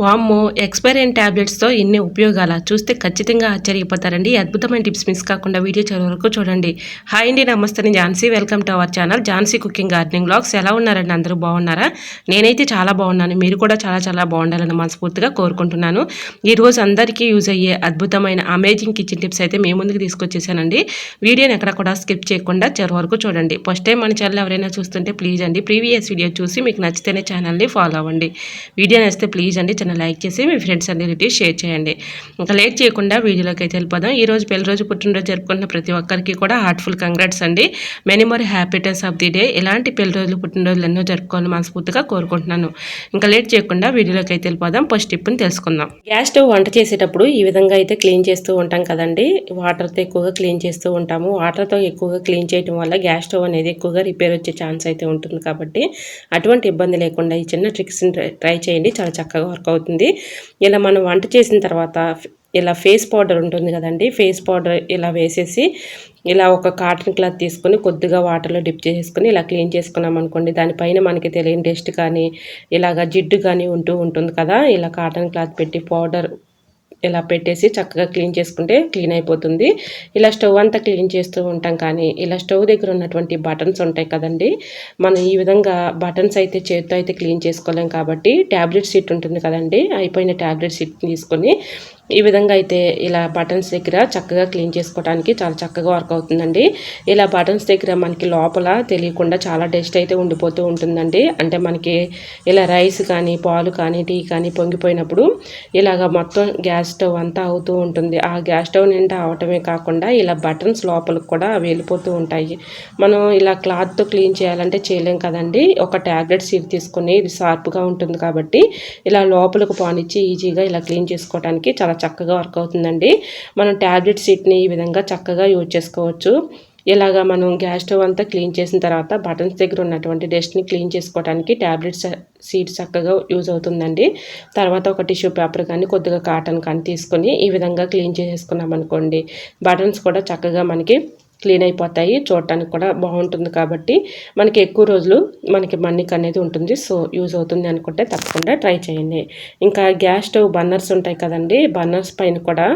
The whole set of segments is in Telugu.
వామ్మో ఎక్స్పైర్ ట్యాబ్లెట్స్తో ఇన్ని ఉపయోగాల? చూస్తే ఖచ్చితంగా ఆశ్చర్యపోతారండి. అద్భుతమైన టిప్స్ మిస్ కాకుండా వీడియో చివరి వరకు చూడండి. హాయ్ అండి నమస్తే. నేను Jhansi. Welcome to our channel Jhansi cooking gardening blogs ఎలా ఉన్నారండి అందరూ? బాగున్నారా? నేనైతే చాలా బాగున్నాను. మీరు కూడా చాలా చాలా బాగుండాలని మనస్ఫూర్తిగా కోరుకుంటున్నాను. ఈరోజు అందరికీ యూజ్ అయ్యే అద్భుతమైన అమేజింగ్ కిచెన్ టిప్స్ అయితే మీ ముందుకు తీసుకొచ్చేసానండి. వీడియోని ఎక్కడ కూడా స్కిప్ చేయకుండా చివరి వరకు చూడండి. ఫస్ట్ టైం మన ఛానల్ ఎవరైనా చూస్తుంటే ప్లీజ్ అండి ప్రీవియస్ వీడియో చూసి మీకు నచ్చితేనే ఛానల్ని ఫాలో అవ్వండి. వీడియో నచ్చితే ప్లీజ్ అండి చిన్న లైక్ చేసి మీ ఫ్రెండ్స్ అందరికీ షేర్ చేయండి. ఇంకా లేట్ చేయకుండా వీడియోలోకి అయితే వెళ్ళిపోదాం. ఈరోజు రోజు పెళ్ళి రోజు పుట్టినరోజు జరుపుకున్న ప్రతి ఒక్కరికి కూడా హార్ట్ఫుల్ కంగ్రాట్స్ అండి. Many more happiness of the day ఇలాంటి పెళ్ళి రోజులు పుట్టినరోజులు ఎన్నో జరుపుకోవాలని మనస్ఫూర్తిగా కోరుకుంటున్నాను. ఇంకా లేట్ చేయకుండా వీడియోలోకి అయితే వెళ్ళిపోదాం. ఫస్ట్ టిప్ని తెలుసుకుందాం. గ్యాస్ స్టవ్ వంట చేసేటప్పుడు ఈ విధంగా అయితే క్లీన్ చేస్తూ ఉంటాం కదండి. వాటర్తో ఎక్కువగా క్లీన్ చేస్తూ ఉంటాము. వాటర్తో ఎక్కువగా క్లీన్ చేయడం వల్ల గ్యాస్ స్టవ్ అనేది ఎక్కువగా రిపేర్ వచ్చే ఛాన్స్ అయితే ఉంటుంది కాబట్టి అటువంటి ఇబ్బంది లేకుండా ఈ చిన్న ట్రిక్స్ని ట్రై చేయండి. చాలా చక్కగా వర్క్ అవుతుంది. ఇలా మనం వంట చేసిన తర్వాత ఇలా ఫేస్ పౌడర్ ఉంటుంది కదండి ఫేస్ పౌడర్ ఇలా వేసేసి ఇలా ఒక కాటన్ క్లాత్ తీసుకొని కొద్దిగా వాటర్లో డిప్ చేసుకొని ఇలా క్లీన్ చేసుకున్నాం అనుకోండి దానిపైన మనకి తెలియని డస్ట్ కానీ ఇలాగ జిడ్డు కానీ ఉంటూ ఉంటుంది కదా ఇలా కాటన్ క్లాత్ పెట్టి పౌడర్ ఇలా పెట్టేసి చక్కగా క్లీన్ చేసుకుంటే క్లీన్ అయిపోతుంది. ఇలా స్టవ్ అంతా క్లీన్ చేస్తూ ఉంటాం కానీ ఇలా స్టవ్ దగ్గర ఉన్నటువంటి బటన్స్ ఉంటాయి కదండి. మనం ఈ విధంగా బటన్స్ అయితే చేతితో అయితే క్లీన్ చేసుకోలేం కాబట్టి ట్యాబ్లెట్ సీట్ ఉంటుంది కదండి. అయిపోయిన ట్యాబ్లెట్ సీట్ తీసుకొని ఈ విధంగా అయితే ఇలా బటన్స్ దగ్గర చక్కగా క్లీన్ చేసుకోవడానికి చాలా చక్కగా వర్క్ అవుతుందండి. ఇలా బటన్స్ దగ్గర మనకి లోపల తెలియకుండా చాలా డస్ట్ అయితే ఉండిపోతూ ఉంటుందండి. అంటే మనకి ఇలా రైస్ కానీ పాలు కానీ టీ కానీ పొంగిపోయినప్పుడు ఇలాగ మొత్తం గ్యాస్ స్టవ్ అంతా అవుతూ ఉంటుంది. ఆ గ్యాస్ స్టవ్ నిండా అవటమే కాకుండా ఇలా బటన్స్ లోపలికి కూడా వెళ్ళిపోతూ ఉంటాయి. మనం ఇలా క్లాత్తో క్లీన్ చేయాలంటే చేయలేం కదండి. ఒక ట్యాబ్లెట్ సీట్ తీసుకొని ఇది షార్ప్గా ఉంటుంది కాబట్టి ఇలా లోపలికి పానిచ్చి ఈజీగా ఇలా క్లీన్ చేసుకోవడానికి చాలా చక్కగా వర్క్ అవుతుందండి. మనం ట్యాబ్లెట్ సీట్ని ఈ విధంగా చక్కగా యూజ్ చేసుకోవచ్చు. ఇలాగా మనం గ్యాస్ స్టవ్ అంతా క్లీన్ చేసిన తర్వాత బటన్స్ దగ్గర ఉన్నటువంటి డస్ట్ని క్లీన్ చేసుకోవడానికి ట్యాబ్లెట్స్ సీట్ చక్కగా యూజ్ అవుతుందండి. తర్వాత ఒక టిష్యూ పేపర్ కానీ కొద్దిగా కాటన్ కానీ తీసుకొని ఈ విధంగా క్లీన్ చేసేసుకున్నాం అనుకోండి బటన్స్ కూడా చక్కగా మనకి క్లీన్ అయిపోతాయి. చూడటానికి కూడా బాగుంటుంది కాబట్టి మనకి ఎక్కువ రోజులు మనకి మన్నిక్ అనేది ఉంటుంది. సో యూజ్ అవుతుంది అనుకుంటే తప్పకుండా ట్రై చేయండి. ఇంకా గ్యాస్ స్టవ్ బర్నర్స్ ఉంటాయి కదండి. బర్నర్స్ పైన కూడా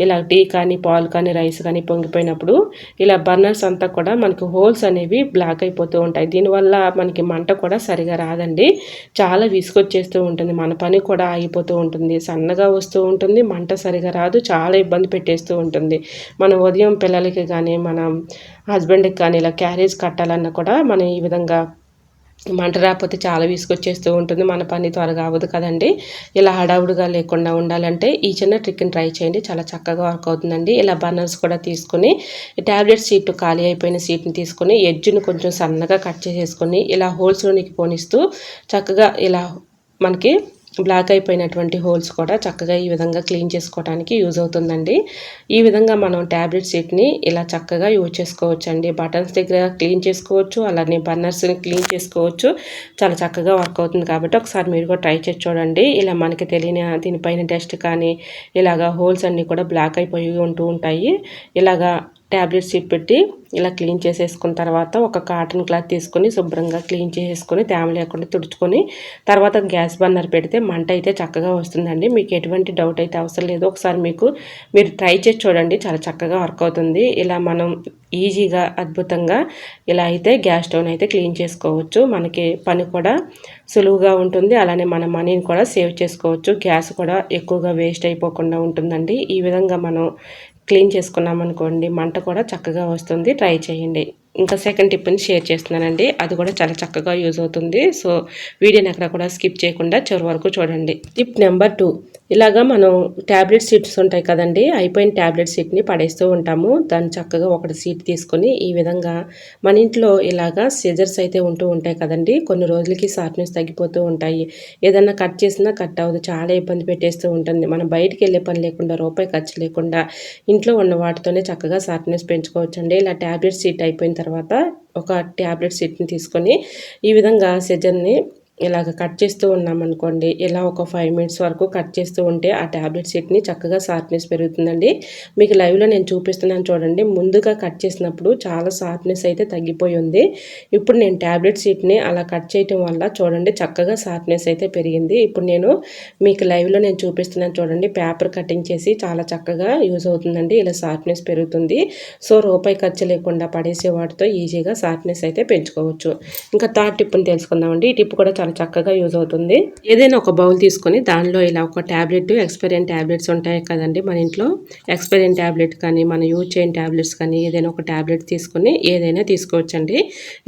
ఇలా టీ కానీ పాలు కానీ రైస్ కానీ పొంగిపోయినప్పుడు ఇలా బర్నర్స్ అంతా కూడా మనకి హోల్స్ అనేవి బ్లాక్ అయిపోతూ ఉంటాయి. దీనివల్ల మనకి మంట కూడా సరిగా రాదండి. చాలా విసుకొచ్చేస్తూ ఉంటుంది. మన పని కూడా ఆగిపోతూ ఉంటుంది. సన్నగా వస్తూ ఉంటుంది. మంట సరిగా రాదు. చాలా ఇబ్బంది పెట్టేస్తూ ఉంటుంది. మనం ఉదయం పిల్లలకి కానీ మనం హస్బెండ్కి కానీ ఇలా క్యారేజ్ కట్టాలన్నా కూడా మనం ఈ విధంగా మంట రాకపోతే చాలా విసుకొచ్చేస్తూ ఉంటుంది. మన పని త్వరగా అవ్వదు కదండి. ఇలా హడావుడిగా లేకుండా ఉండాలంటే ఈ చిన్న ట్రిక్ని ట్రై చేయండి. చాలా చక్కగా వర్క్ అవుతుందండి. ఇలా బర్నర్స్ కూడా తీసుకొని ట్యాబ్లెట్ సీట్ ఖాళీ అయిపోయిన సీట్ని తీసుకొని ఎడ్జ్ను కొంచెం సన్నగా కట్ చేసేసుకొని ఇలా హోల్స్లోనికి పోనిస్తూ చక్కగా ఇలా మనకి బ్లాక్ అయిపోయినటువంటి హోల్స్ కూడా చక్కగా ఈ విధంగా క్లీన్ చేసుకోవడానికి యూజ్ అవుతుందండి. ఈ విధంగా మనం ట్యాబ్లెట్ సీట్ని ఇలా చక్కగా యూజ్ చేసుకోవచ్చు అండి బటన్స్ దగ్గర క్లీన్ చేసుకోవచ్చు అలానే బర్నర్స్ని క్లీన్ చేసుకోవచ్చు. చాలా చక్కగా వర్క్ అవుతుంది కాబట్టి ఒకసారి మీరు కూడా ట్రై చేసి చూడండి. ఇలా మనకి తెలియని దీనిపైన డస్ట్ కానీ ఇలాగా హోల్స్ అన్నీ కూడా బ్లాక్ అయిపోయి ఉంటూ ఉంటాయి. ఇలాగా ట్యాబ్లెట్ ఇప్పెట్టి పెట్టి ఇలా క్లీన్ చేసేసుకున్న తర్వాత ఒక కాటన్ క్లాత్ తీసుకొని శుభ్రంగా క్లీన్ చేసేసుకొని తేమ లేకుండా తుడుచుకొని తర్వాత గ్యాస్ బర్నర్ పెడితే మంట అయితే చక్కగా వస్తుందండి. మీకు ఎటువంటి డౌట్ అయితే అవసరం లేదు. ఒకసారి మీకు మీరు ట్రై చేసి చూడండి. చాలా చక్కగా వర్క్ అవుతుంది. ఇలా మనం ఈజీగా అద్భుతంగా ఇలా అయితే గ్యాస్ స్టవ్ని అయితే క్లీన్ చేసుకోవచ్చు. మనకి పని కూడా సులువుగా ఉంటుంది. అలానే మన మనీని కూడా సేవ్ చేసుకోవచ్చు. గ్యాస్ కూడా ఎక్కువగా వేస్ట్ అయిపోకుండా ఉంటుందండి. ఈ విధంగా మనం క్లీన్ చేసుకున్నాం అనుకోండి మంట కూడా చక్కగా వస్తుంది. ట్రై చేయండి. ఇంకా సెకండ్ టిప్ని షేర్ చేస్తున్నానండి. అది కూడా చాలా చక్కగా యూజ్ అవుతుంది. సో వీడియోని ఎక్కడ కూడా స్కిప్ చేయకుండా చివరి వరకు చూడండి. టిప్ నెంబర్ టూ ఇలాగా మనం ట్యాబ్లెట్ సీట్స్ ఉంటాయి కదండి అయిపోయిన ట్యాబ్లెట్ సీట్ని పడేస్తూ ఉంటాము. దాన్ని చక్కగా ఒకటి సీట్ తీసుకొని ఈ విధంగా మన ఇంట్లో ఇలాగా సిజర్స్ అయితే ఉంటూ ఉంటాయి కదండి కొన్ని రోజులకి షార్ప్నెస్ తగ్గిపోతూ ఉంటాయి. ఏదన్నా కట్ చేసినా కట్ అవ్వదు చాలా ఇబ్బంది పెట్టేస్తూ ఉంటుంది. మనం బయటికి వెళ్ళే పని లేకుండా రూపాయి ఖర్చు లేకుండా ఇంట్లో ఉన్న వాటితోనే చక్కగా షార్ప్నెస్ పెంచుకోవచ్చండి. ఇలా ట్యాబ్లెట్ సీట్ అయిపోయిన తర్వాత ఒక ట్యాబ్లెట్ సీట్ని తీసుకొని ఈ విధంగా సెజర్ని ఇలాగ కట్ చేస్తూ ఉన్నామనుకోండి ఇలా ఒక ఫైవ్ మినిట్స్ వరకు కట్ చేస్తూ ఉంటే ఆ ట్యాబ్లెట్ షీట్ని చక్కగా షార్ప్నెస్ పెరుగుతుందండి. మీకు లైవ్లో నేను చూపిస్తున్నాను చూడండి ముందుగా కట్ చేసినప్పుడు చాలా షార్ప్నెస్ అయితే తగ్గిపోయి ఉంది. ఇప్పుడు నేను ట్యాబ్లెట్ షీట్ని అలా కట్ చేయటం వల్ల చూడండి చక్కగా షార్ప్నెస్ అయితే పెరిగింది. ఇప్పుడు నేను మీకు లైవ్లో నేను చూపిస్తున్నాను చూడండి పేపర్ కటింగ్ చేసి చాలా చక్కగా యూజ్ అవుతుందండి. ఇలా షార్ప్నెస్ పెరుగుతుంది. సో రూపాయి ఖర్చు లేకుండా పడేసే వాటితో ఈజీగా షార్ప్నెస్ అయితే పెంచుకోవచ్చు. ఇంకా థర్డ్ టిప్ని తెలుసుకుందామండి. ఈ టిప్ కూడా చాలా చక్కగా యూజ్ అవుతుంది. ఏదైనా ఒక బౌల్ తీసుకొని దానిలో ఇలా ఒక ట్యాబ్లెట్ ఎక్స్పైరియన్ ట్యాబ్లెట్స్ ఉంటాయి కదండి మన ఇంట్లో. ఎక్స్పైరియన్ ట్యాబ్లెట్ కానీ మన యూజ్ చేయని ట్యాబ్లెట్స్ కానీ ఏదైనా ఒక ట్యాబ్లెట్ తీసుకొని ఏదైనా తీసుకోవచ్చండి.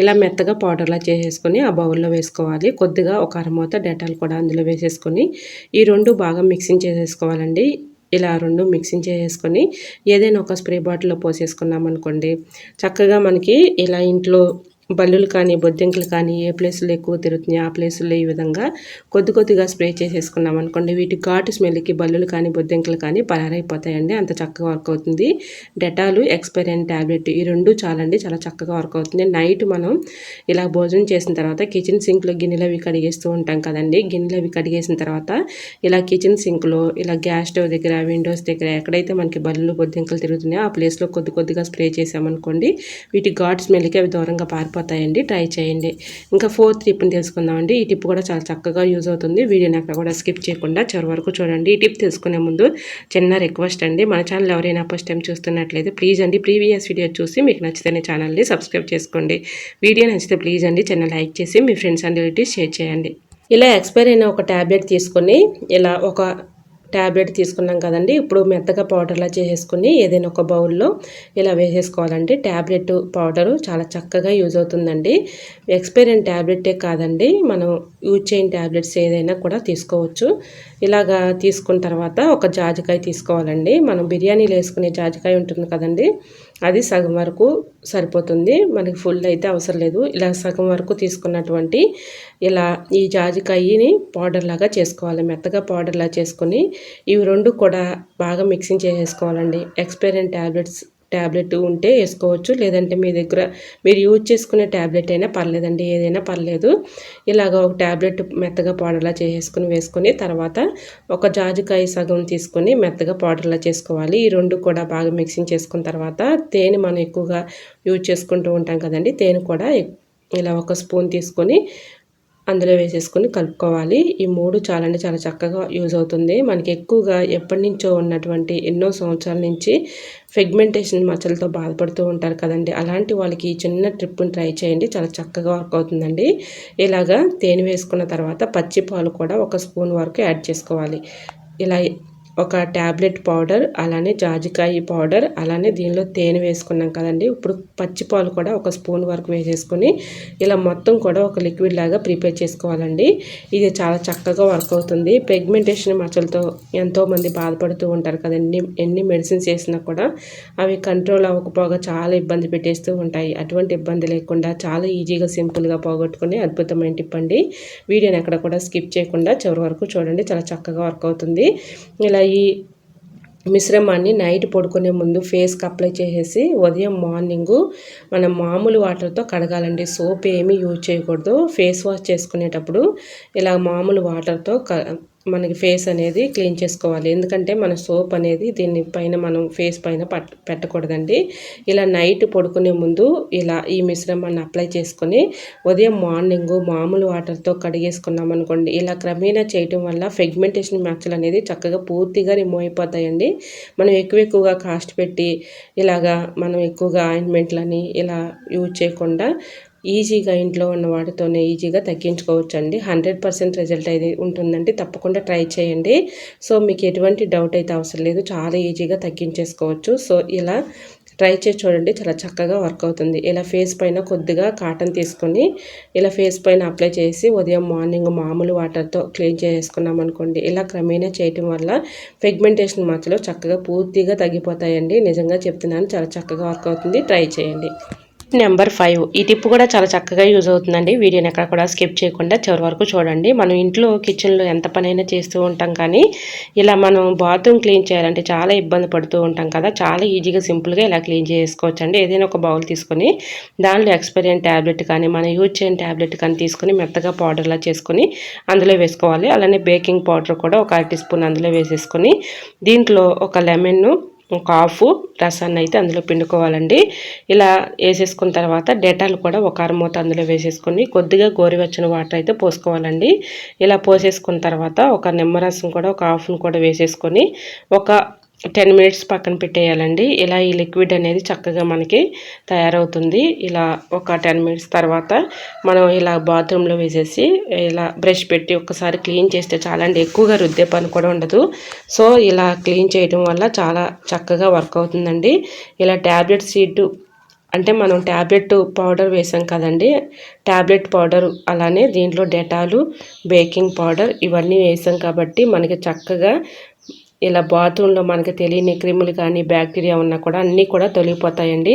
ఇలా మెత్తగా పౌడర్లా చేసేసుకొని ఆ బౌల్లో వేసుకోవాలి. కొద్దిగా ఒక అరమూత డెటాల్ కూడా అందులో వేసేసుకొని ఈ రెండు బాగా మిక్సింగ్ చేసేసుకోవాలండి. ఇలా రెండు మిక్సింగ్ చేసేసుకొని ఏదైనా ఒక స్ప్రే బాటిల్లో పోసేసుకున్నాం అనుకోండి చక్కగా మనకి ఇలా ఇంట్లో బల్లులు కానీ బొద్దింకలు కానీ ఏ ప్లేస్లో ఎక్కువ తిరుగుతున్నాయి ఆ ప్లేసుల్లో ఈ విధంగా కొద్ది కొద్దిగా స్ప్రే చేసేసుకున్నాం అనుకోండి. వీటి ఘాటు స్మెల్కి బల్లులు కానీ బొద్దింకలు కానీ పరారైపోతాయండి. అంత చక్కగా వర్క్ అవుతుంది. డెటాలు ఎక్స్పైరియన్ ట్యాబ్లెట్ ఈ రెండు చాలండి. చాలా చక్కగా వర్క్ అవుతుంది. నైట్ మనం ఇలా భోజనం చేసిన తర్వాత కిచెన్ సింక్లో గిన్నెలు అవి కడిగేస్తూ ఉంటాం కదండి. గిన్నెలు అవి కడిగేసిన తర్వాత ఇలా కిచెన్ సింక్లో ఇలా గ్యాస్ స్టవ్ దగ్గర విండోస్ దగ్గర ఎక్కడైతే మనకి బల్లులు బొద్దింకలు తిరుగుతున్నాయో ఆ ప్లేస్లో కొద్ది కొద్దిగా స్ప్రే చేసామనుకోండి వీటి ఘాటు స్మెల్కి అవి దూరంగా పారిపోతాయి. అయిపోతాయండి ట్రై చేయండి. ఇంకా ఫోర్త్ టిప్ని తెలుసుకుందామండి. ఈ టిప్ కూడా చాలా చక్కగా యూజ్ అవుతుంది. వీడియోని అక్కడ కూడా స్కిప్ చేయకుండా చివరి వరకు చూడండి. ఈ టిప్ తెలుసుకునే ముందు చిన్న రిక్వెస్ట్ అండి. మన ఛానల్ ఎవరైనా ఫస్ట్ టైం చూస్తున్నట్లయితే ప్లీజ్ అండి ప్రీవియస్ వీడియో చూసి మీకు నచ్చితేనే ఛానల్ని సబ్స్క్రైబ్ చేసుకోండి. వీడియో నచ్చితే ప్లీజ్ అండి చిన్న లైక్ చేసి మీ ఫ్రెండ్స్ అండ్ రిలేటివ్స్ షేర్ చేయండి. ఇలా ఎక్స్పైర్ అయిన ఒక ట్యాబ్లెట్ తీసుకొని ఇలా ఒక ట్యాబ్లెట్ తీసుకున్నాం కదండి. ఇప్పుడు మెత్తగా పౌడర్లా చేసేసుకుని ఏదైనా ఒక బౌల్లో ఇలా వేసేసుకోవాలండి. ట్యాబ్లెట్ పౌడరు చాలా చక్కగా యూజ్ అవుతుందండి. ఎక్స్పైరియన్ ట్యాబ్లెటే కాదండి. మనం యూజ్ చేయని ట్యాబ్లెట్స్ ఏదైనా కూడా తీసుకోవచ్చు. ఇలాగా తీసుకున్న తర్వాత ఒక జాజికాయ తీసుకోవాలండి. మనం బిర్యానీలు వేసుకునే జాజికాయ ఉంటుంది కదండి. అది సగం వరకు సరిపోతుంది. మనకి ఫుల్ అయితే అవసరం లేదు. ఇలా సగం వరకు తీసుకున్నటువంటి ఇలా ఈ జాజికాయని పౌడర్ లాగా చేసుకోవాలి. మెత్తగా పౌడర్లా చేసుకొని ఇవి రెండు కూడా బాగా మిక్సింగ్ చేసేసుకోవాలండి. ఎక్స్పైరియన్ ట్యాబ్లెట్స్ ట్యాబ్లెట్ ఉంటే వేసుకోవచ్చు. లేదంటే మీ దగ్గర మీరు యూజ్ చేసుకునే ట్యాబ్లెట్ అయినా పర్లేదండి ఏదైనా పర్లేదు. ఇలాగ ఒక ట్యాబ్లెట్ మెత్తగా పౌడర్లా చేసుకుని వేసుకొని తర్వాత ఒక జాజికాయ సగం తీసుకొని మెత్తగా పౌడర్లా చేసుకోవాలి. ఈ రెండు కూడా బాగా మిక్సింగ్ చేసుకున్న తర్వాత తేనె మనం ఎక్కువగా యూజ్ చేసుకుంటూ ఉంటాం కదండి తేనె కూడా ఇలా ఒక స్పూన్ తీసుకొని అందులో వేసేసుకొని కలుపుకోవాలి. ఈ మూడు చాలా అంటే చాలా చక్కగా యూజ్ అవుతుంది. మనకి ఎక్కువగా ఎప్పటి నుంచో ఉన్నటువంటి ఎన్నో సంవత్సరాల నుంచి ఫెగ్మెంటేషన్ మచ్చలతో బాధపడుతూ ఉంటారు కదండి. అలాంటి వాళ్ళకి ఈ చిన్న ట్రిప్ని ట్రై చేయండి. చాలా చక్కగా వర్క్ అవుతుందండి. ఇలాగా తేనె వేసుకున్న తర్వాత పచ్చి పాలు కూడా ఒక స్పూన్ వరకు యాడ్ చేసుకోవాలి. ఇలా ఒక ట్యాబ్లెట్ పౌడర్ అలానే జాజికాయ పౌడర్ అలానే దీనిలో తేనె వేసుకున్నాం కదండి. ఇప్పుడు పచ్చిపాలు కూడా ఒక స్పూన్ వరకు వేసేసుకొని ఇలా మొత్తం కూడా ఒక లిక్విడ్ లాగా ప్రిపేర్ చేసుకోవాలండి. ఇది చాలా చక్కగా వర్క్ అవుతుంది. పెగ్మెంటేషన్ మచ్చలతో ఎంతోమంది బాధపడుతూ ఉంటారు కదండి. ఎన్ని మెడిసిన్స్ వేసినా కూడా అవి కంట్రోల్ అవ్వకపోగా చాలా ఇబ్బంది పెట్టేస్తూ ఉంటాయి. అటువంటి ఇబ్బంది లేకుండా చాలా ఈజీగా సింపుల్గా పోగొట్టుకుని అద్భుతమైన టిప్ అండి. వీడియోని ఎక్కడ కూడా స్కిప్ చేయకుండా చివరి వరకు చూడండి. చాలా చక్కగా వర్క్ అవుతుంది. ఇలా ఈ మిశ్రమాన్ని నైట్ పడుకునే ముందు ఫేస్కి అప్లై చేసేసి ఉదయం మార్నింగు మనం మామూలు వాటర్తో కడగాలండి. సోప్ ఏమీ యూజ్ చేయకూడదు. ఫేస్ వాష్ చేసుకునేటప్పుడు ఇలా మామూలు వాటర్తో క మనకి ఫేస్ అనేది క్లీన్ చేసుకోవాలి. ఎందుకంటే మన సోప్ అనేది దీని పైన మనం ఫేస్ పైన పట్ పెట్టకూడదండి. ఇలా నైట్ పడుకునే ముందు ఇలా ఈ మిశ్రమాన్ని అప్లై చేసుకొని ఉదయం మార్నింగ్ మామూలు వాటర్తో కడిగేసుకున్నాం అనుకోండి. ఇలా క్రమేణా చేయటం వల్ల ఫెగ్మెంటేషన్ మ్యాచ్లు అనేది చక్కగా పూర్తిగా రిమూవ్ అయిపోతాయండి. మనం ఎక్కువ ఎక్కువగా కాస్ట్ పెట్టి ఇలాగా మనం ఎక్కువగా ఆయింట్మెంట్లని ఇలా యూజ్ చేయకుండా ఈజీగా ఇంట్లో ఉన్న వాటితోనే ఈజీగా తగ్గించుకోవచ్చండి. హండ్రెడ్ పర్సెంట్ రిజల్ట్ అయితే ఉంటుందండి. తప్పకుండా ట్రై చేయండి. సో మీకు ఎటువంటి డౌట్ అయితే అవసరం లేదు. చాలా ఈజీగా తగ్గించేసుకోవచ్చు. సో ఇలా ట్రై చేసి చూడండి. చాలా చక్కగా వర్క్ అవుతుంది. ఇలా ఫేస్ పైన కొద్దిగా కాటన్ తీసుకొని ఇలా ఫేస్ పైన అప్లై చేసి ఉదయం మార్నింగ్ మామూలు వాటర్తో క్లీన్ చేసుకున్నాం అనుకోండి. ఇలా క్రమేణా చేయటం వల్ల ఫెగ్మెంటేషన్ మచ్చలు చక్కగా పూర్తిగా తగ్గిపోతాయండి. నిజంగా చెప్తున్నాను. చాలా చక్కగా వర్క్ అవుతుంది. ట్రై చేయండి. Number five. ఈ టిప్ కూడా చాలా చక్కగా యూజ్ అవుతుందండి. వీడియోని ఎక్కడ కూడా స్కిప్ చేయకుండా చివరి వరకు చూడండి. మనం ఇంట్లో కిచెన్లో ఎంత పనైనా చేస్తూ ఉంటాం కానీ ఇలా మనం బాత్రూమ్ క్లీన్ చేయాలంటే చాలా ఇబ్బంది పడుతూ ఉంటాం కదా. చాలా ఈజీగా సింపుల్గా ఇలా క్లీన్ చేసుకోవచ్చు అండి ఏదైనా ఒక బౌల్ తీసుకొని దానిలో ఎక్స్పీరియన్ ట్యాబ్లెట్ కానీ మనం యూజ్ చేయని ట్యాబ్లెట్ కానీ తీసుకొని మెత్తగా పౌడర్లా చేసుకొని అందులో వేసుకోవాలి. అలానే బేకింగ్ పౌడర్ కూడా ఒక అర టీ స్పూన్ అందులో వేసేసుకొని దీంట్లో ఒక లెమన్ను ఒక హాఫ్ రసాన్ని అయితే అందులో పిండుకోవాలండి. ఇలా వేసేసుకున్న తర్వాత డెటాల్ కూడా ఒక అరమూత అందులో వేసేసుకొని కొద్దిగా గోరువెచ్చని వాటర్ అయితే పోసుకోవాలండి. ఇలా పోసేసుకున్న తర్వాత ఒక నిమ్మరసం కూడా ఒక హాఫ్ను కూడా వేసేసుకొని ఒక టెన్ మినిట్స్ పక్కన పెట్టేయాలండి. ఇలా ఈ లిక్విడ్ అనేది చక్కగా మనకి తయారవుతుంది. ఇలా ఒక టెన్ మినిట్స్ తర్వాత మనం ఇలా బాత్రూంలో వేసేసి ఇలా బ్రష్ పెట్టి ఒకసారి క్లీన్ చేస్తే చాలా అండి ఎక్కువగా రుద్దే పని కూడా ఉండదు. సో ఇలా క్లీన్ చేయడం వల్ల చాలా చక్కగా వర్క్ అవుతుందండి. ఇలా ట్యాబ్లెట్ సీడ్ అంటే మనం ట్యాబ్లెట్ పౌడర్ వేసాం కదండి. ట్యాబ్లెట్ పౌడర్ అలానే దీంట్లో డెటాలు బేకింగ్ పౌడర్ ఇవన్నీ వేసాం కాబట్టి మనకి చక్కగా ఇలా బాత్రూంలో మనకి తెలియని క్రిములు కానీ బ్యాక్టీరియా ఉన్నా కూడా అన్నీ కూడా తొలగిపోతాయండి.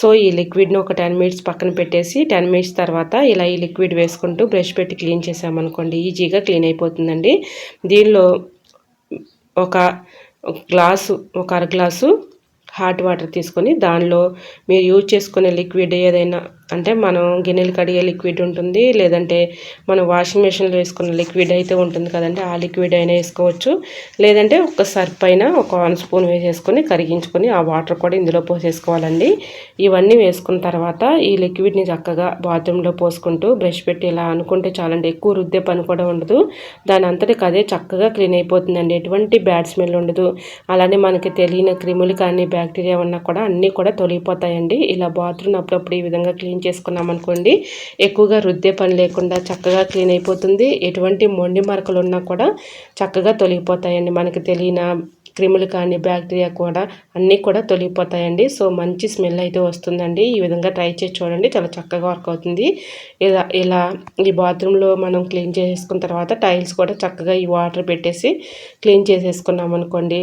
సో ఈ లిక్విడ్ని ఒక టెన్ మినిట్స్ పక్కన పెట్టేసి టెన్ మినిట్స్ తర్వాత ఇలా ఈ లిక్విడ్ వేసుకుంటూ బ్రష్ పెట్టి క్లీన్ చేసామనుకోండి ఈజీగా క్లీన్ అయిపోతుందండి. దీనిలో ఒక గ్లాసు ఒక అర గ్లాసు హాట్ వాటర్ తీసుకొని దానిలో మీరు యూజ్ చేసుకునే లిక్విడ్ ఏదైనా అంటే మనం గిన్నెలు కడిగే లిక్విడ్ ఉంటుంది లేదంటే మనం వాషింగ్ మెషిన్లో వేసుకున్న లిక్విడ్ అయితే ఉంటుంది కదండి ఆ లిక్విడ్ అయినా వేసుకోవచ్చు. లేదంటే ఒక సర్ప్ అయినా ఒక వన్ స్పూన్ వేసేసుకొని కరిగించుకొని ఆ వాటర్ కూడా ఇందులో పోసేసుకోవాలండి. ఇవన్నీ వేసుకున్న తర్వాత ఈ లిక్విడ్ని చక్కగా బాత్రూంలో పోసుకుంటూ బ్రష్ పెట్టి ఇలా అనుకుంటే చాలండి ఎక్కువ రుద్దే పని కూడా ఉండదు. దాని అంతటికి అదే చక్కగా క్లీన్ అయిపోతుందండి ఎటువంటి బ్యాడ్ స్మెల్ ఉండదు. అలానే మనకి తెలియని క్రిములు కానీ బ్యాక్టీరియా ఉన్నా కూడా అన్నీ కూడా తొలగిపోతాయండి. ఇలా బాత్రూమ్ అప్పుడప్పుడు ఈ విధంగా క్లీన్ చేసుకున్నాం అనుకోండి ఎక్కువగా రుద్దే పని లేకుండా చక్కగా క్లీన్ అయిపోతుంది. ఎటువంటి మొండి మరకలు ఉన్నా కూడా చక్కగా తొలగిపోతాయండి. మనకి తెలియని క్రిములు కానీ బ్యాక్టీరియా కూడా అన్నీ కూడా తొలగిపోతాయండి. సో మంచి స్మెల్ అయితే వస్తుందండి. ఈ విధంగా ట్రై చేసి చూడండి. చాలా చక్కగా వర్క్ అవుతుంది. ఇలా ఇలా ఈ బాత్రూంలో మనం క్లీన్ చేసేసుకున్న తర్వాత టైల్స్ కూడా చక్కగా ఈ వాటర్ పెట్టేసి క్లీన్ చేసేసుకున్నాం అనుకోండి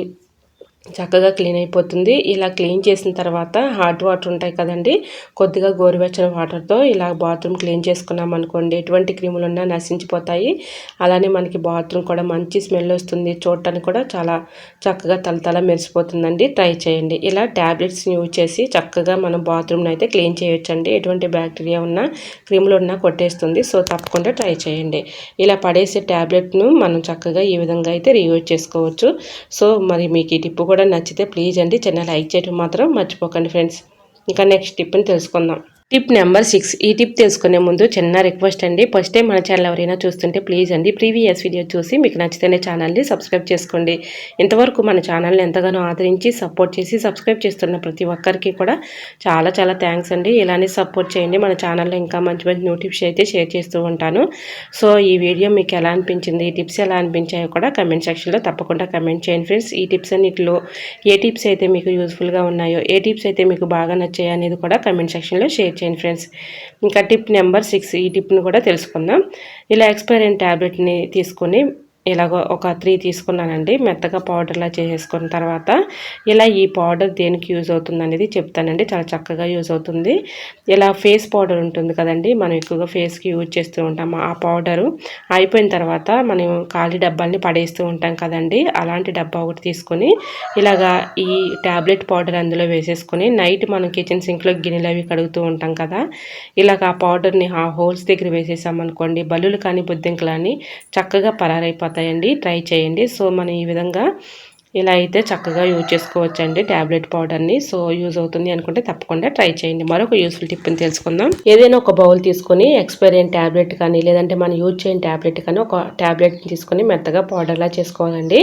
చక్కగా క్లీన్ అయిపోతుంది. ఇలా క్లీన్ చేసిన తర్వాత హాట్ వాటర్ ఉంటాయి కదండి కొద్దిగా గోరువెచ్చని వాటర్తో ఇలా బాత్రూమ్ క్లీన్ చేసుకున్నాం అనుకోండి. ఎటువంటి క్రీములు ఉన్నా నశించిపోతాయి. అలానే మనకి బాత్రూమ్ కూడా మంచి స్మెల్ వస్తుంది. చూడటానికి కూడా చాలా చక్కగా తలతల మెరిసిపోతుందండి. ట్రై చేయండి. ఇలా ట్యాబ్లెట్స్ని యూజ్ చేసి చక్కగా మనం బాత్రూమ్ని అయితే క్లీన్ చేయొచ్చండి. ఎటువంటి బ్యాక్టీరియా ఉన్నా క్రీములు ఉన్నా కొట్టేస్తుంది. సో తప్పకుండా ట్రై చేయండి. ఇలా పడేసే ట్యాబ్లెట్ను మనం చక్కగా ఈ విధంగా అయితే రీయూజ్ చేసుకోవచ్చు. సో మరి మీకు ఈ టిప్పు కూడా నచ్చితే ప్లీజ్ అండి. చిన్న లైక్ చేయడం మాత్రం మర్చిపోకండి ఫ్రెండ్స్. ఇంకా నెక్స్ట్ టిప్ని తెలుసుకుందాం. Tip number six. ఈ టిప్ తెలుసుకునే ముందు చిన్న రిక్వెస్ట్ అండి. ఫస్ట్ టైం మన ఛానల్ ఎవరైనా చూస్తుంటే ప్లీజ్ అండి ప్రీవియస్ వీడియో చూసి మీకు నచ్చితేనే ఛానల్ని సబ్స్క్రైబ్ చేసుకోండి. ఇంతవరకు మన ఛానల్ని ఎంతగానో ఆదరించి సపోర్ట్ చేసి సబ్స్క్రైబ్ చేస్తున్న ప్రతి ఒక్కరికి కూడా చాలా చాలా థ్యాంక్స్ అండి. ఇలానే సపోర్ట్ చేయండి. మన ఛానల్లో ఇంకా మంచి మంచి నోటిఫికేషన్ అయితే షేర్ చేస్తూ ఉంటాను. సో ఈ వీడియో మీకు ఎలా అనిపించింది? ఈ టిప్స్ ఎలా అనిపించాయో కూడా కమెంట్ సెక్షన్లో తప్పకుండా కమెంట్ చేయండి ఫ్రెండ్స్ ఈ టిప్స్ అన్నిటిలో ఏ టిప్స్ అయితే మీకు యూస్ఫుల్గా ఉన్నాయో ఏ టిప్స్ అయితే మీకు బాగా నచ్చాయో అనేది కూడా కమెంట్ సెక్షన్లో షేర్ చేయండి ఫ్రెండ్స్. ఇంకా టిప్ నెంబర్ సిక్స్ ఈ టిప్ని కూడా తెలుసుకుందాం. ఇలా ఎక్స్పైర్ ట్యాబ్లెట్ని తీసుకొని ఇలాగ ఒక త్రీ తీసుకున్నానండి. మెత్తగా పౌడర్లా చేసేసుకున్న తర్వాత ఇలా ఈ పౌడర్ దేనికి యూజ్ అవుతుంది అనేది చెప్తానండి. చాలా చక్కగా యూజ్ అవుతుంది. ఇలా ఫేస్ పౌడర్ ఉంటుంది కదండి. మనం ఎక్కువగా ఫేస్కి యూజ్ చేస్తూ ఉంటాం. ఆ పౌడరు అయిపోయిన తర్వాత మనం ఖాళీ డబ్బాల్ని పడేస్తూ ఉంటాం కదండి. అలాంటి డబ్బా ఒకటి తీసుకొని ఇలాగా ఈ ట్యాబ్లెట్ పౌడర్ అందులో వేసేసుకొని నైట్ మనం కిచెన్ సింక్లో గిన్నెలు అవి కడుగుతూ ఉంటాం కదా. ఇలాగ ఆ పౌడర్ని ఆ హోల్స్ దగ్గర వేసేసామనుకోండి బల్లులు కానీ బుద్ధింకలు కానీ చక్కగా పరారైపోతాయి. వస్తాయండి ట్రై చేయండి. సో మనం ఈ విధంగా ఇలా అయితే చక్కగా యూజ్ చేసుకోవచ్చండి ట్యాబ్లెట్ పౌడర్ని. సో యూజ్ అవుతుంది అనుకుంటే తప్పకుండా ట్రై చేయండి. మరొక యూస్ఫుల్ టిప్ని తెలుసుకుందాం. ఏదైనా ఒక బౌల్ తీసుకొని ఎక్స్పైర్ అయిన ట్యాబ్లెట్ కానీ లేదంటే మనం యూజ్ చేయని ట్యాబ్లెట్ కానీ ఒక ట్యాబ్లెట్ తీసుకొని మెత్తగా పౌడర్లా చేసుకోవాలండి.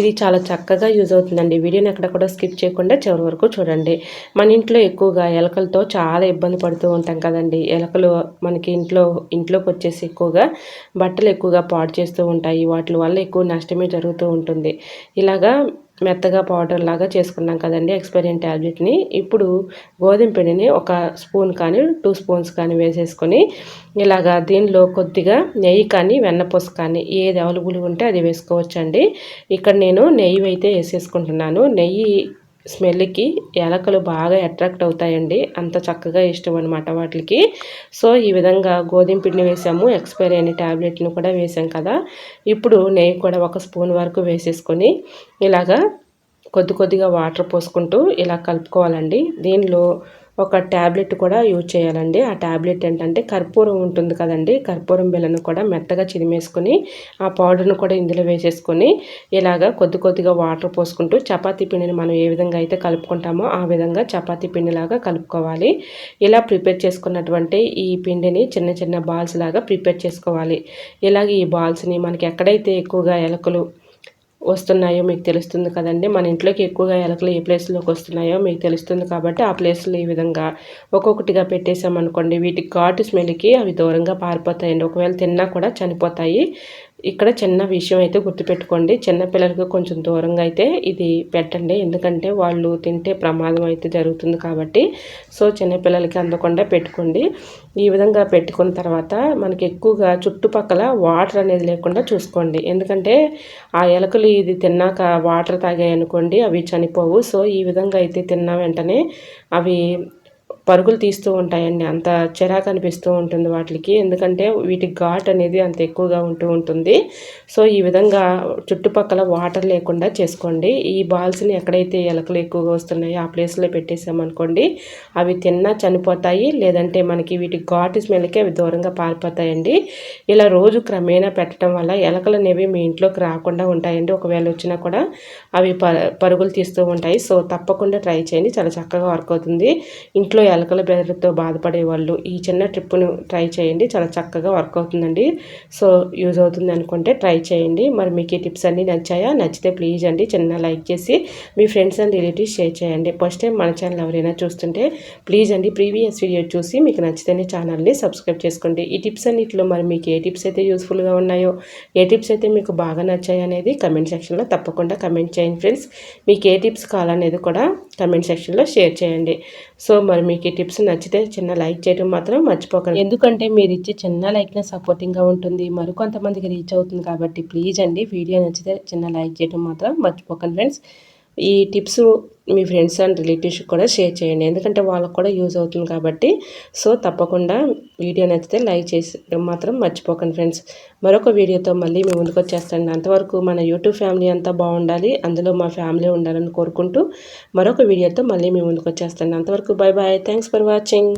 ఇది చాలా చక్కగా యూజ్ అవుతుందండి. వీడియోని ఎక్కడ కూడా స్కిప్ చేయకుండా చివరి వరకు చూడండి. మన ఇంట్లో ఎక్కువగా ఎలకలతో చాలా ఇబ్బంది పడుతూ ఉంటాం కదండి. ఎలకలు మనకి ఇంట్లో ఇంట్లోకి వచ్చేసి ఎక్కువగా బట్టలు ఎక్కువగా పాడు చేస్తూ ఉంటాయి. వాటి వల్ల ఎక్కువ నష్టమే జరుగుతూ ఉంటుంది. ఇలాగా మెత్తగా పౌడర్ లాగా చేసుకున్నాం కదండి ఎక్స్పైరియన్ ట్యాబ్లెట్ని ఇప్పుడు గోధుమ పిండిని ఒక స్పూన్ కానీ టూ స్పూన్స్ కానీ వేసేసుకొని ఇలాగా దీనిలో కొద్దిగా నెయ్యి కానీ వెన్నపూస కానీ ఏది అవైలబుల్ ఉంటే అది వేసుకోవచ్చండి. ఇక్కడ నేను నెయ్యి అయితే వేసేసుకుంటున్నాను. నెయ్యి స్మెల్కి ఎలకలు బాగా అట్రాక్ట్ అవుతాయండి. అంత చక్కగా ఇష్టం అనమాట వాటికి. సో ఈ విధంగా గోధుమ పిండి వేసాము. ఎక్స్పైరీ అయిన ట్యాబ్లెట్ని కూడా వేసాం కదా. ఇప్పుడు నెయ్యి కూడా ఒక స్పూన్ వరకు వేసేసుకొని ఇలాగా కొద్ది కొద్దిగా వాటర్ పోసుకుంటూ ఇలా కలుపుకోవాలండి. దీనిలో ఒక ట్యాబ్లెట్ కూడా యూజ్ చేయాలండి. ఆ ట్యాబ్లెట్ ఏంటంటే కర్పూరం ఉంటుంది కదండి. కర్పూరం బిళ్ళను కూడా మెత్తగా చిరిమేసుకొని ఆ పౌడర్ను కూడా ఇందులో వేసేసుకొని ఇలాగా కొద్ది కొద్దిగా వాటర్ పోసుకుంటూ చపాతీ పిండిని మనం ఏ విధంగా అయితే కలుపుకుంటామో ఆ విధంగా చపాతీ పిండిలాగా కలుపుకోవాలి. ఇలా ప్రిపేర్ చేసుకున్నటువంటి ఈ పిండిని చిన్న చిన్న బాల్స్ లాగా ప్రిపేర్ చేసుకోవాలి. ఇలాగ ఈ బాల్స్ని మనకి ఎక్కడైతే ఎక్కువగా ఎలకలు వస్తున్నాయో మీకు తెలుస్తుంది కదండి. మన ఇంట్లోకి ఎక్కువగా ఎలకలు ఏ ప్లేస్లోకి వస్తున్నాయో మీకు తెలుస్తుంది కాబట్టి ఆ ప్లేస్లో ఈ విధంగా ఒక్కొక్కటిగా పెట్టేసామనుకోండి వీటి ఘాటు స్మెల్కి అవి దూరంగా పారిపోతాయండి. ఒకవేళ తిన్నా కూడా చనిపోతాయి. ఇక్కడ చిన్న విషయం అయితే గుర్తుపెట్టుకోండి. చిన్నపిల్లలకు కొంచెం దూరంగా అయితే ఇది పెట్టండి. ఎందుకంటే వాళ్ళు తింటే ప్రమాదం అయితే జరుగుతుంది కాబట్టి. సో చిన్నపిల్లలకి అందకుండా పెట్టుకోండి. ఈ విధంగా పెట్టుకున్న తర్వాత మనకి ఎక్కువగా చుట్టుపక్కల వాటర్ అనేది లేకుండా చూసుకోండి. ఎందుకంటే ఆ ఎలకలు ఇది తిన్నాక వాటర్ తాగాయి అనుకోండి అవి చనిపోవు. సో ఈ విధంగా అయితే తిన్న వెంటనే అవి పరుగులు తీస్తూ ఉంటాయండి. అంత చిరాకు అనిపిస్తూ ఉంటుంది వాటికి. ఎందుకంటే వీటి ఘాట్ అనేది అంత ఎక్కువగా ఉంటూ ఉంటుంది. సో ఈ విధంగా చుట్టుపక్కల వాటర్ లేకుండా చేసుకోండి. ఈ బాల్స్ని ఎక్కడైతే ఎలకలు ఎక్కువగా వస్తున్నాయో ఆ ప్లేస్లో పెట్టేసామనుకోండి అవి తిన్నా చనిపోతాయి. లేదంటే మనకి వీటి ఘాటు స్మెల్కి అవి దూరంగా పారిపోతాయండి. ఇలా రోజు క్రమేణా పెట్టడం వల్ల ఎలకలు అనేవి మీ ఇంట్లోకి రాకుండా ఉంటాయండి. ఒకవేళ వచ్చినా కూడా అవి పరుగులు తీస్తూ ఉంటాయి. సో తప్పకుండా ట్రై చేయండి. చాలా చక్కగా వర్క్ అవుతుంది. ఇంట్లో ఎలకల బెదరుతో బాధపడే వాళ్ళు ఈ చిన్న ట్రిప్ను ట్రై చేయండి. చాలా చక్కగా వర్క్ అవుతుందండి. సో యూజ్ అవుతుంది అనుకుంటే ట్రై చేయండి. మరి మీకు ఈ టిప్స్ అన్నీ నచ్చాయా? నచ్చితే ప్లీజ్ అండి చిన్న లైక్ చేసి మీ ఫ్రెండ్స్ అండ్ రిలేటివ్స్ షేర్ చేయండి. ఫస్ట్ టైం మన ఛానల్ ఎవరైనా చూస్తుంటే ప్లీజ్ అండి ప్రీవియస్ వీడియో చూసి మీకు నచ్చితేనే ఛానల్ని సబ్స్క్రైబ్ చేసుకోండి. ఈ టిప్స్ అన్నింటిలో మరి మీకు ఏ టిప్స్ అయితే యూస్ఫుల్గా ఉన్నాయో ఏ టిప్స్ అయితే మీకు బాగా నచ్చాయి అనేది కమెంట్ సెక్షన్లో తప్పకుండా కమెంట్ చేయండి ఫ్రెండ్స్. మీకు ఏ టిప్స్ కావాలనేది కూడా కమెంట్ సెక్షన్లో షేర్ చేయండి. సో మరి మీకు ఈ టిప్స్ నచ్చితే చిన్న లైక్ చేయడం మాత్రం మర్చిపోకండి. ఎందుకంటే మీరు ఇచ్చే చిన్న లైక్నే సపోర్టింగ్గా ఉంటుంది. మరికొంతమందికి రీచ్ అవుతుంది కాబట్టి ప్లీజ్ అండి. వీడియో నచ్చితే చిన్న లైక్ చేయడం మాత్రం మర్చిపోకండి ఫ్రెండ్స్ ఈ టిప్స్ మీ ఫ్రెండ్స్ అండ్ రిలేటివ్స్కి కూడా షేర్ చేయండి. ఎందుకంటే వాళ్ళకు కూడా యూజ్ అవుతుంది కాబట్టి. సో తప్పకుండా వీడియో నచ్చితే లైక్ చేసి మాత్రం మర్చిపోకండి ఫ్రెండ్స్. మరొక వీడియోతో మళ్ళీ మేము ముందుకు వచ్చేస్తాను. అంతవరకు మన యూట్యూబ్ ఫ్యామిలీ అంతా బాగుండాలి. అందులో మా ఫ్యామిలీ ఉండాలని కోరుకుంటూ మరొక వీడియోతో మళ్ళీ మేము ముందుకు వచ్చేస్తాను. అంతవరకు bye bye thanks for watching.